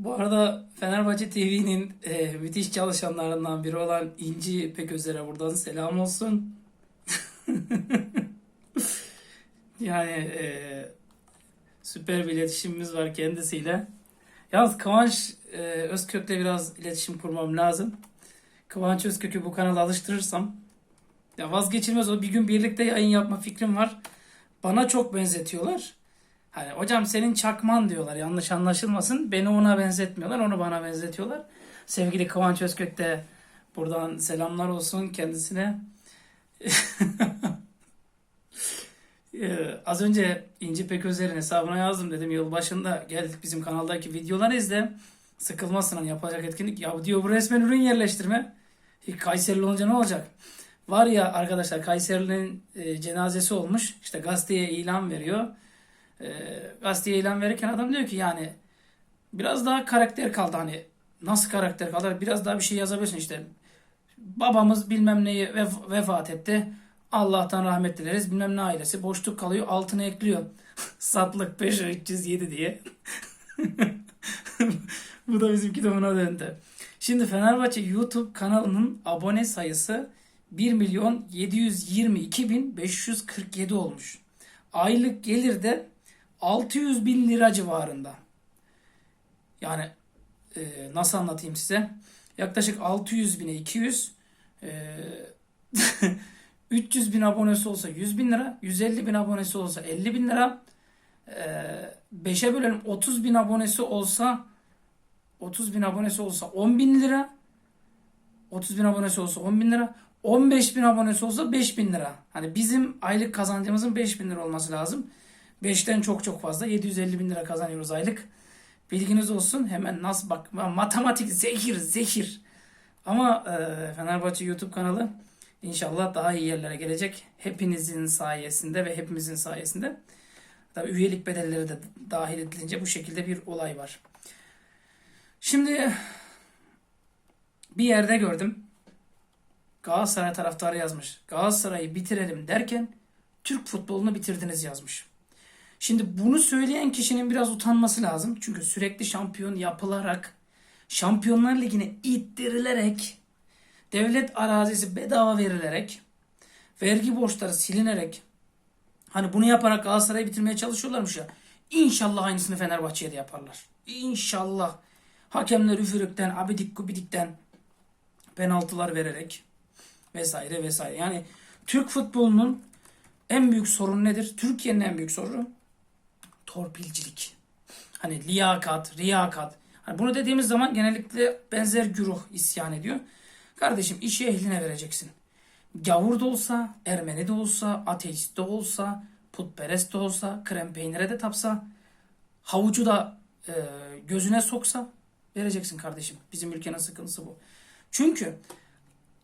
Bu arada Fenerbahçe TV'nin e, müthiş çalışanlarından biri olan İnci Peközer'e buradan selam olsun. yani e, süper bir iletişimimiz var kendisiyle. Yalnız Kıvanç e, Özkök'le biraz iletişim kurmam lazım. Kıvanç Özkök'ü bu kanala alıştırırsam ya vazgeçilmez o bir gün birlikte yayın yapma fikrim var. Bana çok benzetiyorlar. Hani hocam senin çakman diyorlar yanlış anlaşılmasın. Beni ona benzetmiyorlar onu bana benzetiyorlar. Sevgili Kıvanç Özkök de buradan selamlar olsun kendisine. Ee, az önce İnci Peközer'in hesabına yazdım dedim yıl başında geldik bizim kanaldaki videoları izle. Sıkılmazsın hani yapacak etkinlik. Ya diyor bu resmen ürün yerleştirme. Kayserili olunca ne olacak? Var ya arkadaşlar Kayseri'nin e, cenazesi olmuş. İşte gazeteye ilan veriyor. E, gazeteye ilan verirken adam diyor ki yani biraz daha karakter kaldı hani nasıl karakter kaldı? Biraz daha bir şey yazabilirsin işte. Babamız bilmem neyi vef- vefat etti. Allah'tan rahmet dileriz. Bilmem ne ailesi boşluk kalıyor altına ekliyor. Satlık 5 307 diye. Bu da bizim kitabına döndü. Şimdi Fenerbahçe YouTube kanalının abone sayısı 1 milyon 722 bin 547 olmuş. Aylık gelir de 600 bin lira civarında. Yani e, nasıl anlatayım size? Yaklaşık 600 bine 200 e, 300 bin abonesi olsa 100 bin lira 150 bin abonesi olsa 50 bin lira e, 5'e bölelim 30 bin abonesi olsa 30 bin abonesi olsa 10 bin lira 30 bin abonesi olsa 10 bin lira 15 bin abonesi olsa 5 bin lira. Hani bizim aylık kazancımızın 5 bin lira olması lazım. 5'ten çok çok fazla 750 bin lira kazanıyoruz aylık. Bilginiz olsun hemen nasıl bak matematik zehir zehir. Ama e, Fenerbahçe YouTube kanalı inşallah daha iyi yerlere gelecek. Hepinizin sayesinde ve hepimizin sayesinde. Tabii üyelik bedelleri de dahil edilince bu şekilde bir olay var. Şimdi bir yerde gördüm. Galatasaray taraftarı yazmış. Galatasaray'ı bitirelim derken Türk futbolunu bitirdiniz yazmış. Şimdi bunu söyleyen kişinin biraz utanması lazım. Çünkü sürekli şampiyon yapılarak, Şampiyonlar Ligi'ne ittirilerek, devlet arazisi bedava verilerek, vergi borçları silinerek, hani bunu yaparak Galatasaray'ı bitirmeye çalışıyorlarmış ya. İnşallah aynısını Fenerbahçe'ye de yaparlar. İnşallah. Hakemler üfürükten, abidik gubidikten penaltılar vererek vesaire vesaire. Yani Türk futbolunun en büyük sorunu nedir? Türkiye'nin en büyük sorunu torpilcilik. Hani liyakat, riyakat. Hani bunu dediğimiz zaman genellikle benzer güruh isyan ediyor. Kardeşim işi ehline vereceksin. Gavur da olsa, Ermeni de olsa, ateist de olsa, putperest de olsa, krem peynire de tapsa, havucu da e, gözüne soksa vereceksin kardeşim. Bizim ülkenin sıkıntısı bu. Çünkü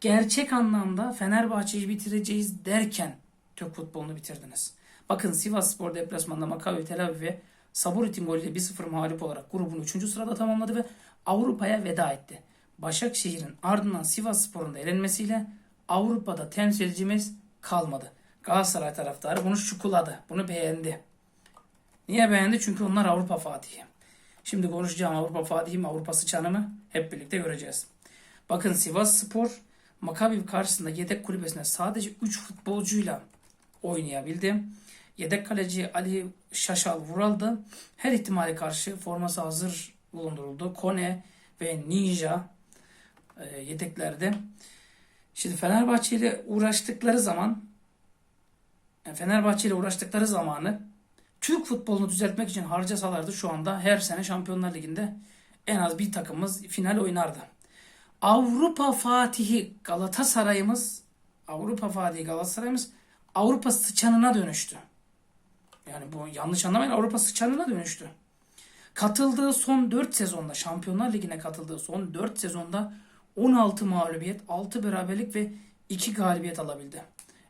gerçek anlamda Fenerbahçe'yi bitireceğiz derken Türk futbolunu bitirdiniz. Bakın Sivas Spor deplasmanında Maccabi Tel Aviv'e sabur ritim golüyle 1-0 mağlup olarak grubun 3. sırada tamamladı ve Avrupa'ya veda etti. Başakşehir'in ardından Sivas Spor'un da elenmesiyle Avrupa'da temsilcimiz kalmadı. Galatasaray taraftarı bunu şukuladı. Bunu beğendi. Niye beğendi? Çünkü onlar Avrupa Fatihi. Şimdi konuşacağım Avrupa Fatihi mi Avrupa sıçanı mı hep birlikte göreceğiz. Bakın Sivas Spor Makabi karşısında yedek kulübesine sadece 3 futbolcuyla oynayabildi. Yedek kaleci Ali Şaşal Vural'dı. Her ihtimale karşı forması hazır bulunduruldu. Kone ve Ninja e, yedeklerde. Şimdi Fenerbahçe ile uğraştıkları zaman yani Fenerbahçe ile uğraştıkları zamanı Türk futbolunu düzeltmek için harcasalardı şu anda her sene Şampiyonlar Ligi'nde en az bir takımımız final oynardı. Avrupa Fatihi Galatasaray'ımız Avrupa Fatihi Galatasaray'ımız Avrupa sıçanına dönüştü. Yani bu yanlış anlamayın Avrupa sıçanına dönüştü. Katıldığı son 4 sezonda Şampiyonlar Ligi'ne katıldığı son 4 sezonda 16 mağlubiyet, 6 beraberlik ve 2 galibiyet alabildi.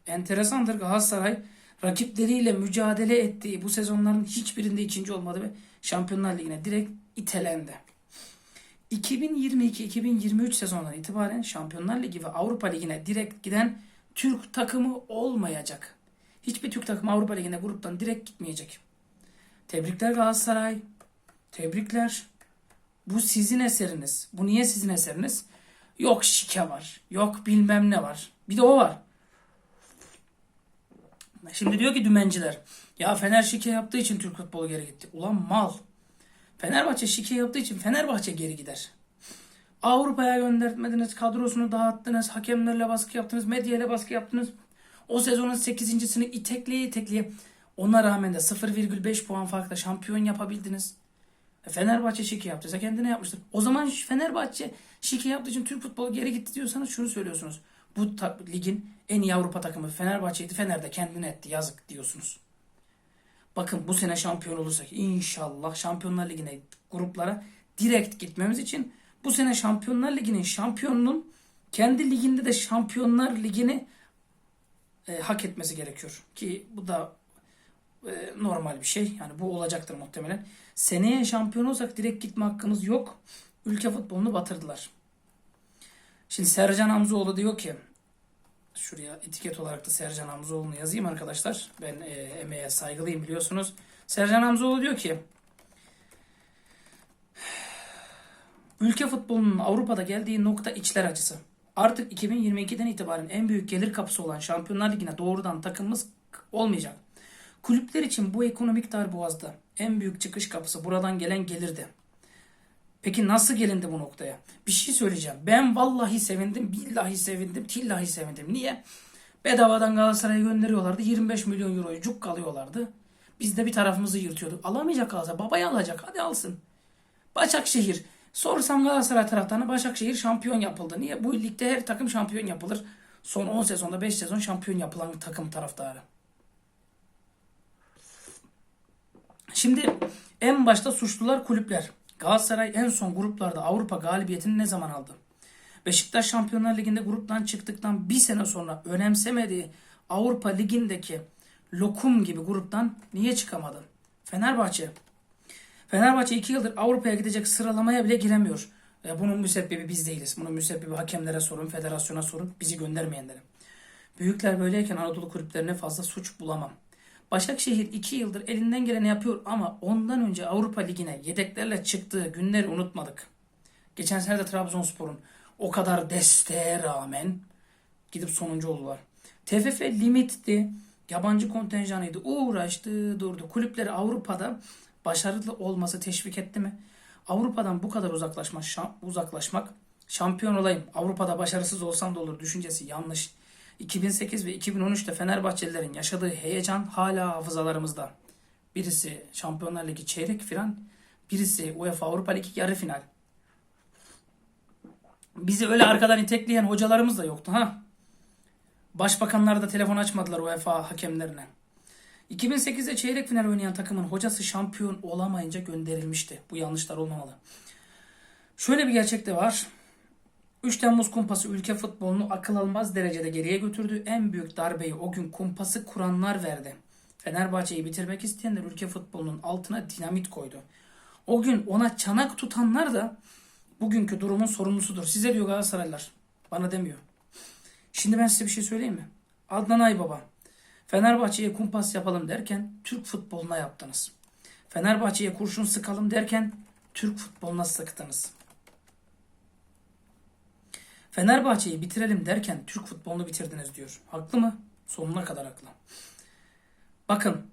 Enteresandır Galatasaray rakipleriyle mücadele ettiği bu sezonların hiçbirinde ikinci olmadı ve Şampiyonlar Ligi'ne direkt itelendi. 2022-2023 sezonundan itibaren Şampiyonlar Ligi ve Avrupa Ligi'ne direkt giden Türk takımı olmayacak. Hiçbir Türk takımı Avrupa Ligi'ne gruptan direkt gitmeyecek. Tebrikler Galatasaray. Tebrikler. Bu sizin eseriniz. Bu niye sizin eseriniz? Yok şike var. Yok bilmem ne var. Bir de o var. Şimdi diyor ki dümenciler. Ya Fener şike yaptığı için Türk futbolu geri gitti. Ulan mal. Fenerbahçe şike yaptığı için Fenerbahçe geri gider. Avrupa'ya göndertmediniz, kadrosunu dağıttınız, hakemlerle baskı yaptınız, medyayla baskı yaptınız. O sezonun 8.sini itekleye itekleye ona rağmen de 0,5 puan farkla şampiyon yapabildiniz. E, Fenerbahçe şike yaptıysa kendine yapmıştır. O zaman Fenerbahçe şike yaptığı için Türk futbolu geri gitti diyorsanız şunu söylüyorsunuz. Bu ligin en iyi Avrupa takımı Fenerbahçe'ydi. Fener de kendine etti. Yazık diyorsunuz. Bakın bu sene şampiyon olursak inşallah Şampiyonlar Ligi'ne gruplara direkt gitmemiz için bu sene Şampiyonlar Ligi'nin şampiyonunun kendi liginde de Şampiyonlar Ligi'ni e, hak etmesi gerekiyor. Ki bu da e, normal bir şey. Yani bu olacaktır muhtemelen. Seneye şampiyon olsak direkt gitme hakkımız yok. Ülke futbolunu batırdılar. Şimdi Sercan Hamzoğlu diyor ki şuraya etiket olarak da Sercan Hamzoğlu'nu yazayım arkadaşlar. Ben e, emeğe saygılıyım biliyorsunuz. Sercan Hamzoğlu diyor ki Ülke futbolunun Avrupa'da geldiği nokta içler acısı. Artık 2022'den itibaren en büyük gelir kapısı olan Şampiyonlar Ligi'ne doğrudan takımımız olmayacak. Kulüpler için bu ekonomik darboğazda en büyük çıkış kapısı buradan gelen gelirdi. Peki nasıl gelindi bu noktaya? Bir şey söyleyeceğim. Ben vallahi sevindim, billahi sevindim, tillahi sevindim. Niye? Bedavadan Galatasaray'a gönderiyorlardı. 25 milyon euroyu cuk kalıyorlardı. Biz de bir tarafımızı yırtıyorduk. Alamayacak Galatasaray. Babayı alacak. Hadi alsın. Başakşehir. Sorsam Galatasaray taraftarına Başakşehir şampiyon yapıldı. Niye? Bu ligde her takım şampiyon yapılır. Son 10 sezonda 5 sezon şampiyon yapılan takım taraftarı. Şimdi en başta suçlular kulüpler. Galatasaray en son gruplarda Avrupa galibiyetini ne zaman aldı? Beşiktaş Şampiyonlar Ligi'nde gruptan çıktıktan bir sene sonra önemsemediği Avrupa Ligi'ndeki lokum gibi gruptan niye çıkamadı? Fenerbahçe. Fenerbahçe 2 yıldır Avrupa'ya gidecek sıralamaya bile giremiyor. E, bunun müsebbibi biz değiliz. Bunun müsebbibi hakemlere sorun, federasyona sorun, bizi göndermeyenlere. Büyükler böyleyken Anadolu kulüplerine fazla suç bulamam. Başakşehir 2 yıldır elinden geleni yapıyor ama ondan önce Avrupa Ligi'ne yedeklerle çıktığı günleri unutmadık. Geçen sene de Trabzonspor'un o kadar desteğe rağmen gidip sonuncu oldular. TFF limitti, yabancı kontenjanıydı, uğraştı, durdu. Kulüpleri Avrupa'da başarılı olması teşvik etti mi? Avrupa'dan bu kadar uzaklaşmak, uzaklaşmak şampiyon olayım, Avrupa'da başarısız olsam da olur düşüncesi yanlış. 2008 ve 2013'te Fenerbahçelilerin yaşadığı heyecan hala hafızalarımızda. Birisi Şampiyonlar Ligi çeyrek final, birisi UEFA Avrupa Ligi yarı final. Bizi öyle arkadan itekleyen hocalarımız da yoktu ha. Başbakanlar da telefon açmadılar UEFA hakemlerine. 2008'de çeyrek final oynayan takımın hocası şampiyon olamayınca gönderilmişti. Bu yanlışlar olmamalı. Şöyle bir gerçek de var. 3 Temmuz kumpası ülke futbolunu akıl almaz derecede geriye götürdü. En büyük darbeyi o gün kumpası kuranlar verdi. Fenerbahçe'yi bitirmek isteyenler ülke futbolunun altına dinamit koydu. O gün ona çanak tutanlar da bugünkü durumun sorumlusudur. Size diyor Galatasaraylılar. Bana demiyor. Şimdi ben size bir şey söyleyeyim mi? Adnan Aybaba. Fenerbahçe'ye kumpas yapalım derken Türk futboluna yaptınız. Fenerbahçe'ye kurşun sıkalım derken Türk futboluna sıktınız. Fenerbahçe'yi bitirelim derken Türk futbolunu bitirdiniz diyor. Haklı mı? Sonuna kadar haklı. Bakın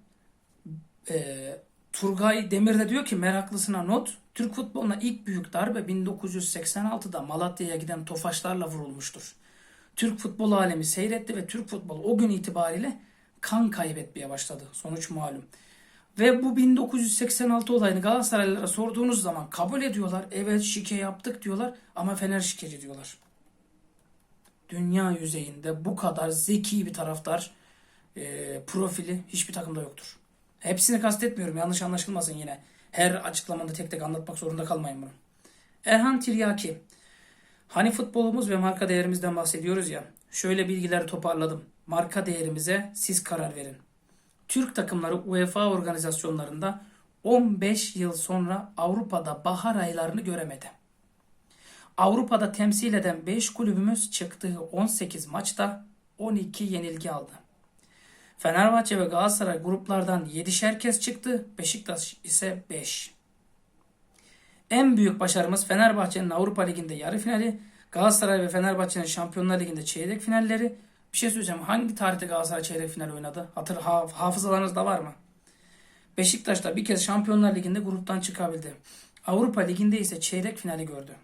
e, Turgay Demir de diyor ki meraklısına not Türk futboluna ilk büyük darbe 1986'da Malatya'ya giden tofaşlarla vurulmuştur. Türk futbol alemi seyretti ve Türk futbolu o gün itibariyle kan kaybetmeye başladı. Sonuç malum. Ve bu 1986 olayını Galatasaraylılara sorduğunuz zaman kabul ediyorlar. Evet şike yaptık diyorlar ama Fener şikeci diyorlar dünya yüzeyinde bu kadar zeki bir taraftar e, profili hiçbir takımda yoktur. Hepsini kastetmiyorum yanlış anlaşılmasın yine. Her açıklamada tek tek anlatmak zorunda kalmayın bunu. Erhan Tiryaki. Hani futbolumuz ve marka değerimizden bahsediyoruz ya. Şöyle bilgiler toparladım. Marka değerimize siz karar verin. Türk takımları UEFA organizasyonlarında 15 yıl sonra Avrupa'da bahar aylarını göremedi. Avrupa'da temsil eden 5 kulübümüz çıktığı 18 maçta 12 yenilgi aldı. Fenerbahçe ve Galatasaray gruplardan 7'şer kez çıktı. Beşiktaş ise 5. En büyük başarımız Fenerbahçe'nin Avrupa Ligi'nde yarı finali, Galatasaray ve Fenerbahçe'nin Şampiyonlar Ligi'nde çeyrek finalleri. Bir şey söyleyeceğim. Hangi tarihte Galatasaray çeyrek final oynadı? Hatır ha- hafızalarınızda var mı? Beşiktaş da bir kez Şampiyonlar Ligi'nde gruptan çıkabildi. Avrupa Ligi'nde ise çeyrek finali gördü.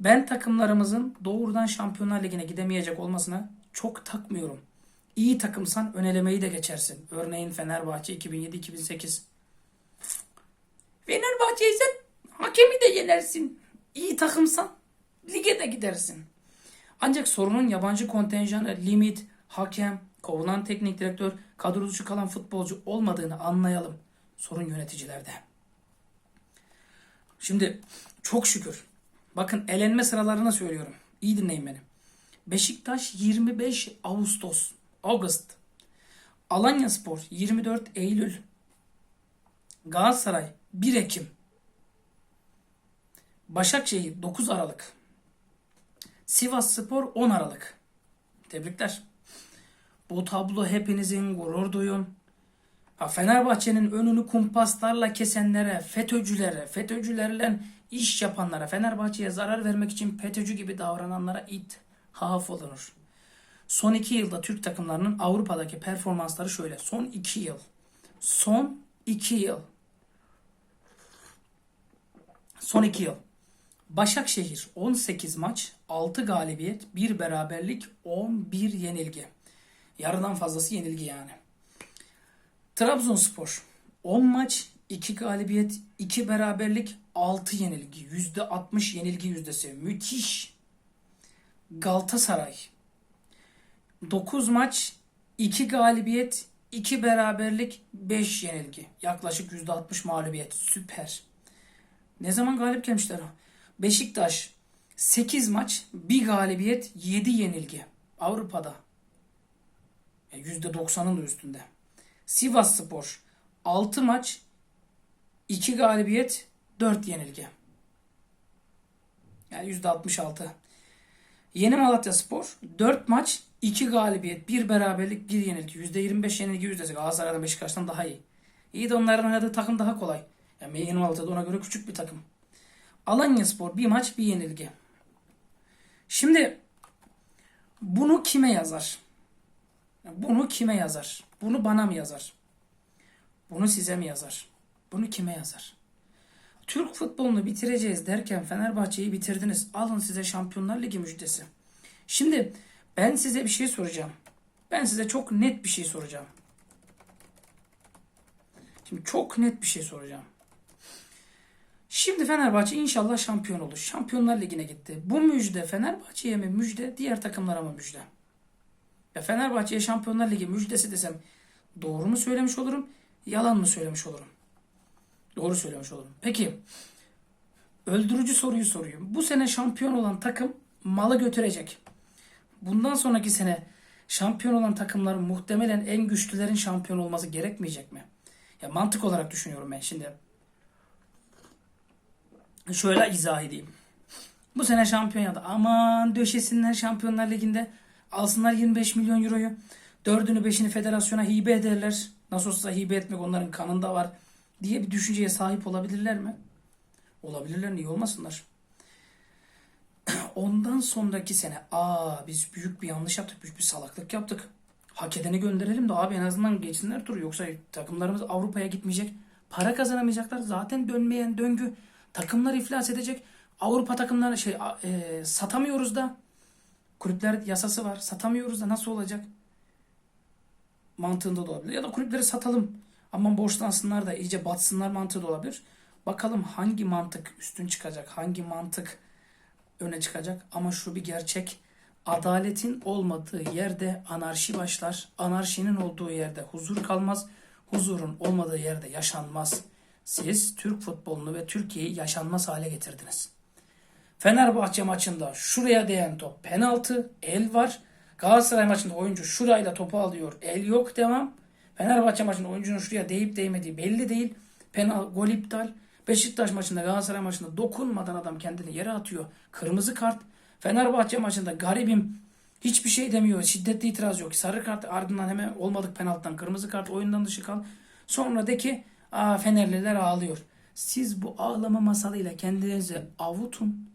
Ben takımlarımızın doğrudan Şampiyonlar Ligi'ne gidemeyecek olmasına çok takmıyorum. İyi takımsan önelemeyi de geçersin. Örneğin Fenerbahçe 2007-2008. Fenerbahçe ise hakemi de yenersin. İyi takımsan lige de gidersin. Ancak sorunun yabancı kontenjanı, limit, hakem, kovulan teknik direktör, kadro dışı kalan futbolcu olmadığını anlayalım. Sorun yöneticilerde. Şimdi çok şükür. Bakın elenme sıralarına söylüyorum. İyi dinleyin beni. Beşiktaş 25 Ağustos, August. Alanya Spor 24 Eylül. Galatasaray 1 Ekim. Başakşehir 9 Aralık. Sivas Spor 10 Aralık. Tebrikler. Bu tablo hepinizin gurur duyun. Ha, Fenerbahçe'nin önünü kumpaslarla kesenlere, FETÖ'cülere, FETÖ'cülerle iş yapanlara, Fenerbahçe'ye zarar vermek için FETÖ'cü gibi davrananlara it, haf olunur. Son iki yılda Türk takımlarının Avrupa'daki performansları şöyle. Son iki yıl. Son iki yıl. Son iki yıl. Başakşehir 18 maç, 6 galibiyet, 1 beraberlik, 11 yenilgi. Yarıdan fazlası yenilgi yani. Trabzonspor 10 maç, 2 galibiyet, 2 beraberlik, 6 yenilgi. %60 yenilgi yüzdesi. Müthiş. Galatasaray 9 maç, 2 galibiyet, 2 beraberlik, 5 yenilgi. Yaklaşık %60 mağlubiyet. Süper. Ne zaman galip gelmişler? Beşiktaş 8 maç, 1 galibiyet, 7 yenilgi. Avrupa'da. E, %90'ın da üstünde. Sivas Spor 6 maç, 2 galibiyet, 4 yenilgi. Yani %66. Yeni Malatya Spor 4 maç, 2 galibiyet, 1 beraberlik, 1 yenilgi. %25 yenilgi yüzdesi Galatasaray'dan Beşiktaş'tan daha iyi. İyi de onların oynadığı takım daha kolay. Yani Yeni Malatya da ona göre küçük bir takım. Alanya Spor bir maç bir yenilgi. Şimdi bunu kime yazar? Bunu kime yazar? Bunu bana mı yazar? Bunu size mi yazar? Bunu kime yazar? Türk futbolunu bitireceğiz derken Fenerbahçe'yi bitirdiniz. Alın size Şampiyonlar Ligi müjdesi. Şimdi ben size bir şey soracağım. Ben size çok net bir şey soracağım. Şimdi çok net bir şey soracağım. Şimdi Fenerbahçe inşallah şampiyon olur. Şampiyonlar Ligi'ne gitti. Bu müjde Fenerbahçe'ye mi müjde, diğer takımlara mı müjde? Ya Fenerbahçe'ye Şampiyonlar Ligi müjdesi desem doğru mu söylemiş olurum, yalan mı söylemiş olurum? Doğru söylemiş olurum. Peki öldürücü soruyu soruyorum. Bu sene şampiyon olan takım malı götürecek. Bundan sonraki sene şampiyon olan takımların muhtemelen en güçlülerin şampiyon olması gerekmeyecek mi? Ya mantık olarak düşünüyorum ben şimdi. Şöyle izah edeyim. Bu sene şampiyon yaptı. Aman döşesinler Şampiyonlar Ligi'nde. Alsınlar 25 milyon euroyu. Dördünü beşini federasyona hibe ederler. Nasıl olsa hibe etmek onların kanında var. Diye bir düşünceye sahip olabilirler mi? Olabilirler. Niye olmasınlar? Ondan sonraki sene aa biz büyük bir yanlış yaptık. Büyük bir salaklık yaptık. Hak edeni gönderelim de abi en azından geçsinler turu. Yoksa takımlarımız Avrupa'ya gitmeyecek. Para kazanamayacaklar. Zaten dönmeyen döngü. Takımlar iflas edecek. Avrupa takımları şey e, satamıyoruz da. Kulüpler yasası var. Satamıyoruz da nasıl olacak? Mantığında da olabilir. Ya da kulüpleri satalım. Aman borçlansınlar da iyice batsınlar mantığı da olabilir. Bakalım hangi mantık üstün çıkacak? Hangi mantık öne çıkacak? Ama şu bir gerçek. Adaletin olmadığı yerde anarşi başlar. Anarşinin olduğu yerde huzur kalmaz. Huzurun olmadığı yerde yaşanmaz. Siz Türk futbolunu ve Türkiye'yi yaşanmaz hale getirdiniz. Fenerbahçe maçında şuraya değen top penaltı, el var. Galatasaray maçında oyuncu şurayla topu alıyor, el yok devam. Fenerbahçe maçında oyuncunun şuraya değip değmediği belli değil. Penal, gol iptal. Beşiktaş maçında Galatasaray maçında dokunmadan adam kendini yere atıyor. Kırmızı kart. Fenerbahçe maçında garibim hiçbir şey demiyor. Şiddetli itiraz yok. Sarı kart ardından hemen olmadık penaltıdan kırmızı kart oyundan dışı kal. Sonra de ki Aa, Fenerliler ağlıyor. Siz bu ağlama masalıyla kendinizi avutun.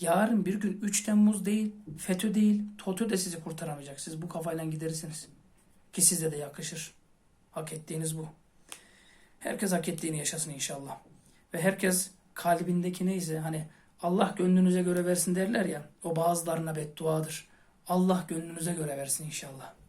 Yarın bir gün 3 Temmuz değil, FETÖ değil, TOTÖ de sizi kurtaramayacak. Siz bu kafayla gidersiniz. Ki size de yakışır. Hak ettiğiniz bu. Herkes hak ettiğini yaşasın inşallah. Ve herkes kalbindeki neyse hani Allah gönlünüze göre versin derler ya o bazılarına bedduadır. Allah gönlünüze göre versin inşallah.